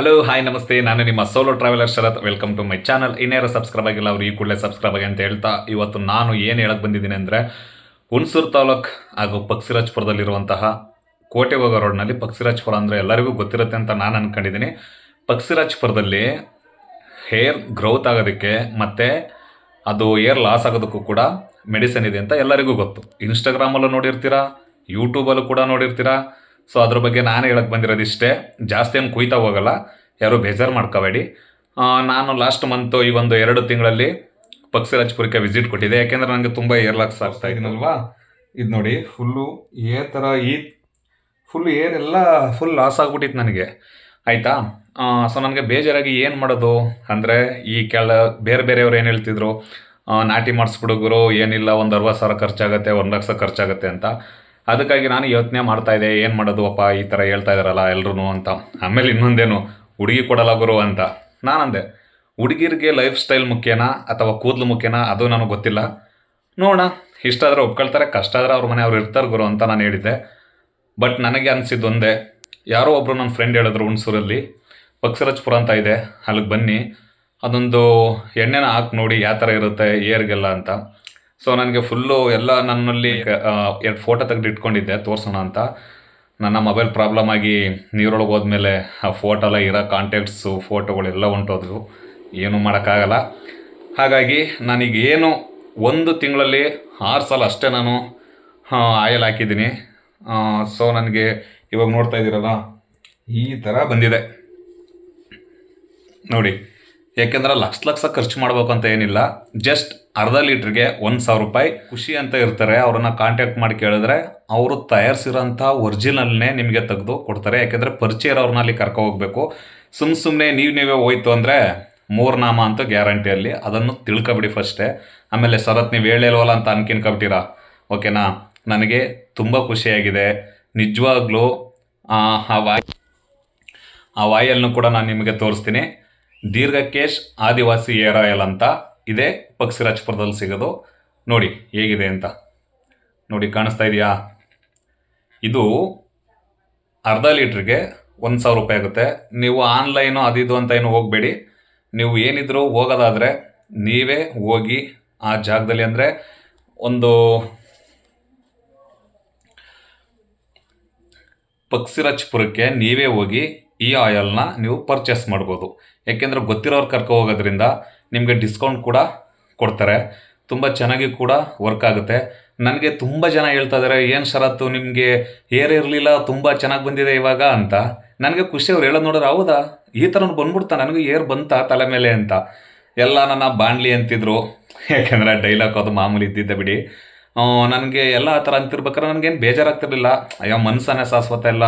Hello hi ನಮಸ್ತೆ. ನಾನು ನಿಮ್ಮ solo traveller Sharath. Welcome to my channel ಇನ್ನೇರ subscribe ಆಗಿಲ್ಲ ಅವರು ಈ ಕೂಡಲೇ ಸಬ್ಸ್ಕ್ರೈಬ್ ಆಗಿ ಅಂತ ಹೇಳ್ತಾ, ಇವತ್ತು ನಾನು ಏನು ಹೇಳಕ್ಕೆ ಬಂದಿದ್ದೀನಿ ಅಂದರೆ, ಹುಣಸೂರು ತಾಲೂಕ್ ಹಾಗೂ ಪಕ್ಷಿರಾಜ್ಪುರದಲ್ಲಿರುವಂತಹ ಕೋಟೆ ಹೋಗೋ ರೋಡ್ನಲ್ಲಿ ಪಕ್ಷಿರಾಜ್ಪುರ ಅಂದರೆ ಎಲ್ಲರಿಗೂ ಗೊತ್ತಿರುತ್ತೆ ಅಂತ ನಾನು ಅಂದ್ಕೊಂಡಿದ್ದೀನಿ ಪಕ್ಷಿರಾಜ್ಪುರದಲ್ಲಿ ಹೇರ್ ಗ್ರೋತ್ ಆಗೋದಕ್ಕೆ ಮತ್ತು ಅದು ಏರ್ ಲಾಸ್ ಆಗೋದಕ್ಕೂ ಕೂಡ ಮೆಡಿಸಿನ್ ಇದೆ ಅಂತ ಎಲ್ಲರಿಗೂ ಗೊತ್ತು. ಇನ್ಸ್ಟಾಗ್ರಾಮಲ್ಲೂ ನೋಡಿರ್ತೀರಾ ಯೂಟ್ಯೂಬಲ್ಲೂ ಕೂಡ ನೋಡಿರ್ತೀರಾ ಸೊ ಅದ್ರ ಬಗ್ಗೆ ನಾನು ಹೇಳಕ್ಕೆ ಬಂದಿರೋದು ಇಷ್ಟೇ ಜಾಸ್ತಿ ಏನು ಕುಯ್ತಾ ಹೋಗಲ್ಲ. ಯಾರು ಬೇಜಾರು ಮಾಡ್ಕೋಬೇಡಿ. ನಾನು ಲಾಸ್ಟ್ ಮಂತು ಈ ಒಂದು ಎರಡು ತಿಂಗಳಲ್ಲಿ ಪಕ್ಷಿರಾಜ್ಪುರಕ್ಕೆ ವಿಸಿಟ್ ಕೊಟ್ಟಿದ್ದೆ. ಯಾಕೆಂದರೆ ನನಗೆ ತುಂಬ ಏರ್ ಲಾಕ್ಸ್ ಆಗ್ತಾ ಇದೀನಲ್ವಾ? ಇದು ನೋಡಿ ಫುಲ್ಲು ಏ ಥರ ಈ ಫುಲ್ ಎಲ್ಲ ಫುಲ್ ಲಾಸ್ ಆಗಿಬಿಟ್ಟಿತ್ತು ನನಗೆ. ಆಯಿತಾ? ಸೊ ನನಗೆ ಬೇಜಾರಾಗಿ ಏನು ಮಾಡೋದು? ಅಂದರೆ ಈ ಕೆಲ, ಬೇರೆ ಬೇರೆಯವ್ರು ಏನು ಹೇಳ್ತಿದ್ರು? ನಾಟಿ ಮಾಡಿಸ್ಬಿಡುಗರು ಏನಿಲ್ಲ, ಒಂದು ಅರವತ್ತು ಸಾವಿರ ಖರ್ಚಾಗತ್ತೆ, ಒಂದು ಲಕ್ಷ ಖರ್ಚಾಗತ್ತೆ ಅಂತ. ಅದಕ್ಕಾಗಿ ನಾನು ಯೋಚನೆ ಮಾಡ್ತಾ ಇದ್ದೆ, ಏನು ಮಾಡೋದು ಅಪ್ಪ, ಈ ಥರ ಹೇಳ್ತಾ ಇದ್ದಾರಲ್ಲ ಎಲ್ಲರೂ ಅಂತ. ಆಮೇಲೆ ಇನ್ನೊಂದೇನು, ಹುಡುಗಿ ಕೊಡಲ್ಲ ಗುರು ಅಂತ. ನಾನಂದೆ, ಹುಡುಗಿರಿಗೆ ಲೈಫ್ ಸ್ಟೈಲ್ ಮುಖ್ಯನಾ ಅಥವಾ ಕೂದಲು ಮುಖ್ಯನಾ, ಅದು ನನಗೆ ಗೊತ್ತಿಲ್ಲ. ನೋಡೋಣ, ಇಷ್ಟ ಆದರೆ ಒಪ್ಕೊಳ್ತಾರೆ, ಕಷ್ಟ ಆದರೆ ಅವ್ರ ಮನೆ ಅವ್ರು ಇರ್ತಾರೆ ಗುರು ಅಂತ ನಾನು ಹೇಳಿದ್ದೆ. ಬಟ್ ನನಗೆ ಅನಿಸಿದ್ದು ಒಂದೇ, ಯಾರೋ ಒಬ್ಬರು ನನ್ನ ಫ್ರೆಂಡ್ ಹೇಳಿದ್ರು ಹುಣಸೂರಲ್ಲಿ, ಪಕ್ಷರಾಜ್ಪುರ ಅಂತ ಇದೆ, ಅಲ್ಲಿಗೆ ಬನ್ನಿ. ಅದೊಂದು ಎಣ್ಣೆನ ಹಾಕಿ ನೋಡಿ ಯಾವ ಥರ ಇರುತ್ತೆ, ಏರ್ಗೆಲ್ಲ ಅಂತ. ಸೊ ನನಗೆ ಫುಲ್ಲು ಎಲ್ಲ ನನ್ನಲ್ಲಿ ಎರಡು ಫೋಟೋ ತೆಗೆದು ಇಟ್ಕೊಂಡಿದ್ದೆ ತೋರಿಸೋಣ ಅಂತ. ನನ್ನ ಮೊಬೈಲ್ ಪ್ರಾಬ್ಲಮ್ ಆಗಿ ನೀರೊಳಗೆ ಹೋದ್ಮೇಲೆ ಆ ಫೋಟೋ ಎಲ್ಲ ಇರೋ ಕಾಂಟ್ಯಾಕ್ಟ್ಸು ಫೋಟೋಗಳೆಲ್ಲ ಹೊಂಟೋದ್ವು. ಏನೂ ಮಾಡೋಕ್ಕಾಗಲ್ಲ. ಹಾಗಾಗಿ ನನಗೇನು ಒಂದು ತಿಂಗಳಲ್ಲಿ ಆರು ಸಲ ಅಷ್ಟೇ ನಾನು ಆಯಲ್ ಹಾಕಿದ್ದೀನಿ. ಸೊ ನನಗೆ ಇವಾಗ ನೋಡ್ತಾ ಇದ್ದೀರಲ್ಲ ಈ ಥರ ಬಂದಿದೆ. ನೋಡಿ ಯಾಕೆಂದ್ರೆ ಲಕ್ಷ ಲಕ್ಷ ಖರ್ಚು ಮಾಡಬೇಕು ಅಂತ ಏನಿಲ್ಲ. ಜಸ್ಟ್ ಅರ್ಧ ಲೀಟ್ರಿಗೆ ಒಂದು ಸಾವಿರ ರೂಪಾಯಿ. ಖುಷಿ ಅಂತ ಇರ್ತಾರೆ, ಅವ್ರನ್ನ ಕಾಂಟ್ಯಾಕ್ಟ್ ಮಾಡಿ ಕೇಳಿದ್ರೆ ಅವರು ತಯಾರಿಸಿರೋಂಥ ಒರಿಜಿನಲ್ನೇ ನಿಮಗೆ ತೆಗೆದು ಕೊಡ್ತಾರೆ. ಯಾಕೆಂದರೆ ಪರಿಚಯ ಇರೋರನ್ನ ಅಲ್ಲಿ ಕರ್ಕೊ ಹೋಗ್ಬೇಕು. ಸುಮ್ಮ ಸುಮ್ಮನೆ ನೀವು ನೀವೇ ಹೋಯ್ತು ಅಂದರೆ ಮೂರ್ನಾಮ ಅಂತ ಗ್ಯಾರಂಟಿಯಲ್ಲಿ ಅದನ್ನು ತಿಳ್ಕೊಬಿಡಿ ಫಸ್ಟೇ. ಆಮೇಲೆ ಸರತ್, ನೀವು ಹೇಳೇಲ್ವಲ್ಲ ಅಂತ ಅನ್ಕಿನ್ಕೊಬಿಟ್ಟಿರಾ ಓಕೆನಾ? ನನಗೆ ತುಂಬ ಖುಷಿಯಾಗಿದೆ. ನಿಜವಾಗ್ಲೂ ಆ ವಾಯ್, ಆ ವಾಯಲ್ನು ಕೂಡ ನಾನು ನಿಮಗೆ ತೋರಿಸ್ತೀನಿ. ದೀರ್ಘಕೇಶ್ ಆದಿವಾಸಿ ಏರ್ ಆಯಲ್ ಅಂತ. ಇದೆ. ಪಕ್ಷಿರಾಜ್ಪುರದಲ್ಲಿ ಸಿಗೋದು. ನೋಡಿ ಹೇಗಿದೆ ಅಂತ. ನೋಡಿ ಕಾಣಿಸ್ತಾ ಇದೆಯಾ? ಇದು ಅರ್ಧ ಲೀಟ್ರಿಗೆ ಒಂದು ಸಾವಿರ ರೂಪಾಯಿ ಆಗುತ್ತೆ. ನೀವು ಆನ್ಲೈನು ಅದಿದು ಅಂತ ಏನು ಹೋಗಬೇಡಿ. ನೀವು ಏನಿದ್ರು ಹೋಗೋದಾದರೆ ನೀವೇ ಹೋಗಿ ಆ ಜಾಗದಲ್ಲಿ ಅಂದರೆ ಒಂದು ಪಕ್ಷಿರಾಜ್ಪುರಕ್ಕೆ ನೀವೇ ಹೋಗಿ ಈ ಆಯಲ್ನ ನೀವು ಪರ್ಚೇಸ್ ಮಾಡ್ಬೋದು. ಯಾಕೆಂದರೆ ಗೊತ್ತಿರೋರು ಕರ್ಕೊ ಹೋಗೋದ್ರಿಂದ ನಿಮಗೆ ಡಿಸ್ಕೌಂಟ್ ಕೂಡ ಕೊಡ್ತಾರೆ. ತುಂಬ ಚೆನ್ನಾಗಿ ಕೂಡ ವರ್ಕ್ ಆಗುತ್ತೆ. ನನಗೆ ತುಂಬ ಜನ ಹೇಳ್ತಾ ಇದ್ದಾರೆ ಏನು ಶರತ್ತು, ನಿಮಗೆ ಏರ್ ಇರಲಿಲ್ಲ, ತುಂಬ ಚೆನ್ನಾಗಿ ಬಂದಿದೆ ಇವಾಗ ಅಂತ. ನನಗೆ ಖುಷಿ ಅವ್ರು ಹೇಳೋದು ನೋಡಿದ್ರೆ, ಹೌದಾ? ಈ ಥರ ಬಂದ್ಬಿಡ್ತಾ, ನನಗೆ ಏರ್ ಬಂತಾ ತಲೆ ಮೇಲೆ ಅಂತ. ಎಲ್ಲ ನನ್ನ ಬಾಣ್ಲಿ ಅಂತಿದ್ರು. ಯಾಕೆಂದರೆ ಡೈಲಾಗ್ ಅದು ಮಾಮೂಲಿ ಇದ್ದಿದ್ದೆ ಬಿಡಿ. ನನಗೆ ಎಲ್ಲ ಆ ಥರ ಅಂತಿರ್ಬೇಕಾದ್ರೆ ನನಗೇನು ಬೇಜಾರಾಗ್ತಿರ್ಲಿಲ್ಲ. ಅಯ್ಯೋ ಮನಸ್ಸನ್ನೇ ಶಾಶ್ವತ ಎಲ್ಲ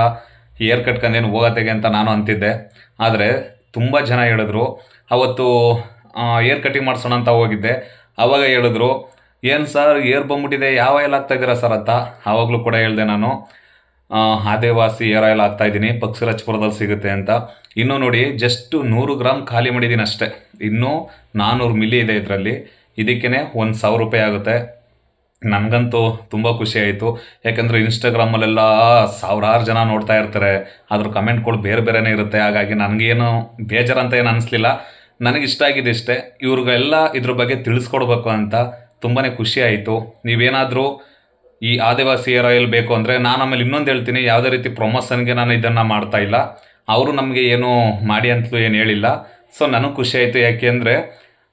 ಏರ್ ಕಟ್ಕೊಂಡೇನು ಹೋಗತ್ತೆಗೆ ಅಂತ ನಾನು ಅಂತಿದ್ದೆ. ಆದರೆ ತುಂಬ ಜನ ಹೇಳಿದ್ರು. ಅವತ್ತು ಏರ್ ಕಟಿಂಗ್ ಮಾಡಿಸೋಣ ಅಂತ ಹೋಗಿದ್ದೆ. ಆವಾಗ ಹೇಳಿದ್ರು, ಏನು ಸರ್ ಏರ್ ಬಂದ್ಬಿಟ್ಟಿದೆ, ಯಾವ ಆಯಿಲ್ ಆಗ್ತಾ ಇದ್ದೀರಾ ಸರ್ ಅಂತ? ಆವಾಗಲೂ ಕೂಡ ಹೇಳಿದೆ ನಾನು ಆದಿವಾಸಿ ಏರ್ ಆಯಿಲ್ ಹಾಕ್ತಾ ಇದ್ದೀನಿ, ಪಕ್ಷಿರಾಜ್ಪುರದಲ್ಲಿ ಸಿಗುತ್ತೆ ಅಂತ. ಇನ್ನೂ ನೋಡಿ ಜಸ್ಟ್ ನೂರು ಗ್ರಾಮ್ ಖಾಲಿ ಮಾಡಿದ್ದೀನಿ ಅಷ್ಟೇ. ಇನ್ನೂ ನಾನ್ನೂರು ಮಿಲಿ ಇದೆ ಇದರಲ್ಲಿ. ಇದಕ್ಕೇ ಒಂದು ಸಾವಿರ ರೂಪಾಯಿ ಆಗುತ್ತೆ. ನನಗಂತೂ ತುಂಬ ಖುಷಿ ಆಯಿತು. ಯಾಕಂದರೆ ಇನ್ಸ್ಟಾಗ್ರಾಮಲ್ಲೆಲ್ಲ ಸಾವಿರಾರು ಜನ ನೋಡ್ತಾ ಇರ್ತಾರೆ. ಅದ್ರ ಕಮೆಂಟ್ಗಳು ಬೇರೆ ಬೇರೆನೇ ಇರುತ್ತೆ. ಹಾಗಾಗಿ ನನಗೇನು ಬೇಜಾರಂತ ಏನು ಅನಿಸ್ಲಿಲ್ಲ. ನನಗೆ ಇಷ್ಟ. ಆಗಿದೆ ಇಷ್ಟೇ ಇವ್ರಿಗೆಲ್ಲ ಇದ್ರ ಬಗ್ಗೆ ತಿಳಿಸ್ಕೊಡ್ಬೇಕು ಅಂತ ತುಂಬಾ ಖುಷಿ ಆಯಿತು. ನೀವೇನಾದರೂ ಈ ಆದಿವಾಸಿ ರಾಯಲ್ ಬೇಕು ಅಂದರೆ ನಾನು ಆಮೇಲೆ ಇನ್ನೊಂದು ಹೇಳ್ತೀನಿ. ಯಾವುದೇ ರೀತಿ ಪ್ರಮೋಷನ್ಗೆ ನಾನು ಇದನ್ನು ಮಾಡ್ತಾ ಇಲ್ಲ. ಅವರು ನಮಗೆ ಏನು ಮಾಡಿ ಅಂತಲೂ ಏನು ಹೇಳಿಲ್ಲ. ಸೊ ನನಗೆ ಖುಷಿ ಆಯಿತು. ಯಾಕೆಂದರೆ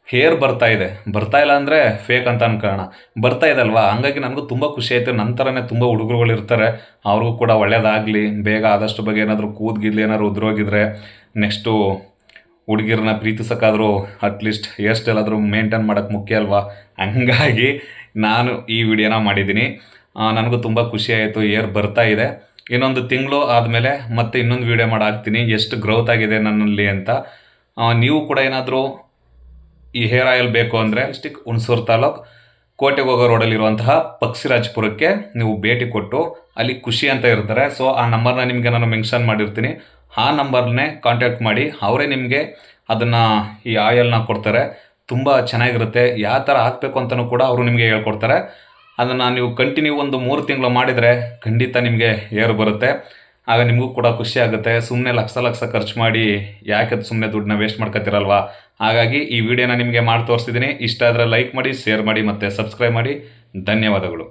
ಹೇರ್ ಬರ್ತಾ ಇದೆ. ಬರ್ತಾ ಇಲ್ಲ ಅಂದರೆ ಫೇಕ್ ಅಂತ ಅನ್ಕೋಣ ಬರ್ತಾ ಇದೆ ಅಲ್ವಾ? ಹಂಗಾಗಿ ನನಗೂ ತುಂಬ ಖುಷಿ ಆಯಿತು. ಥರನೇ ತುಂಬ ಹುಡುಗರುಗಳು ಇರ್ತಾರೆ. ಅವ್ರಿಗೂ ಕೂಡ ಒಳ್ಳೇದಾಗಲಿ. ಬೇಗ ಆದಷ್ಟು ಬಗ್ಗೆ ಏನಾದರೂ ಕೂದ್ಗಿದ್ಲಿ ಏನಾದ್ರು ಉದ್ರೋಗಿದ್ರೆ ನೆಕ್ಸ್ಟು ಹುಡುಗಿರನ್ನ ಪ್ರೀತಿಸೋಕ್ಕಾದರೂ ಅಟ್ಲೀಸ್ಟ್ ಹೇರ್ ಸ್ಟೈಲ್ ಆದರೂ ಮೇಂಟೈನ್ ಮಾಡೋಕ್ಕೆ ಮುಖ್ಯ ಅಲ್ವಾ? ಹಂಗಾಗಿ ನಾನು ಈ ವಿಡಿಯೋನ ಮಾಡಿದ್ದೀನಿ. ನನಗೂ ತುಂಬ ಖುಷಿ ಆಯಿತು ಏರ್ ಬರ್ತಾ ಇದೆ. ಇನ್ನೊಂದು ತಿಂಗಳು ಆದಮೇಲೆ ಮತ್ತೆ ಇನ್ನೊಂದು ವಿಡಿಯೋ ಮಾಡಾಕ್ತೀನಿ. ಎಷ್ಟು ಗ್ರೋತ್ ಆಗಿದೆ ನನ್ನಲ್ಲಿ ಅಂತ. ನೀವು ಕೂಡ ಏನಾದರೂ ಈ ಹೇರ್ ಆಯಿಲ್ ಬೇಕು ಅಂದರೆ ಡಿಸ್ಟಿಕ್ ಹುಣಸೂರು ತಾಲೂಕು ಕೋಟೆಗೆ ಹೋಗೋ ರೋಡಲ್ಲಿರುವಂತಹ ಪಕ್ಷಿರಾಜ್ಪುರಕ್ಕೆ ನೀವು ಭೇಟಿ ಕೊಟ್ಟು ಅಲ್ಲಿ ಖುಷಿ ಅಂತ ಇರ್ತಾರೆ. ಸೊ ಆ ನಂಬರ್ನ ನಿಮಗೆ ನಾನು ಮೆನ್ಷನ್ ಮಾಡಿರ್ತೀನಿ. ಆ ನಂಬರ್ನೇ ಕಾಂಟ್ಯಾಕ್ಟ್ ಮಾಡಿ, ಅವರೇ ನಿಮಗೆ ಅದನ್ನು ಈ ಆಯಲ್ನ ಕೊಡ್ತಾರೆ. ತುಂಬ ಚೆನ್ನಾಗಿರುತ್ತೆ. ಯಾವ ಥರ ಹಾಕಬೇಕು ಅಂತಲೂ ಕೂಡ ಅವರು ನಿಮಗೆ ಹೇಳ್ಕೊಡ್ತಾರೆ. ಅದನ್ನು ನೀವು ಕಂಟಿನ್ಯೂ ಒಂದು ಮೂರು ತಿಂಗಳು ಮಾಡಿದರೆ ಖಂಡಿತ ನಿಮಗೆ ಏರು ಬರುತ್ತೆ. ಆಗ ನಿಮಗೂ ಕೂಡ ಖುಷಿ ಆಗುತ್ತೆ. ಸುಮ್ಮನೆ ಲಕ್ಷ ಲಕ್ಷ ಖರ್ಚು ಮಾಡಿ ಯಾಕೆ ಸುಮ್ಮನೆ ದುಡ್ಡನ್ನ ವೇಸ್ಟ್ ಮಾಡ್ಕೊತೀರಲ್ವಾ ಹಾಗಾಗಿ ಈ ವಿಡಿಯೋನ ನಿಮಗೆ ಮಾಡಿ ತೋರಿಸಿದ್ದೀನಿ ಇಷ್ಟ ಆದರೆ ಲೈಕ್ ಮಾಡಿ ಶೇರ್ ಮಾಡಿ ಮತ್ತು ಸಬ್ಸ್ಕ್ರೈಬ್ ಮಾಡಿ. ಧನ್ಯವಾದಗಳು.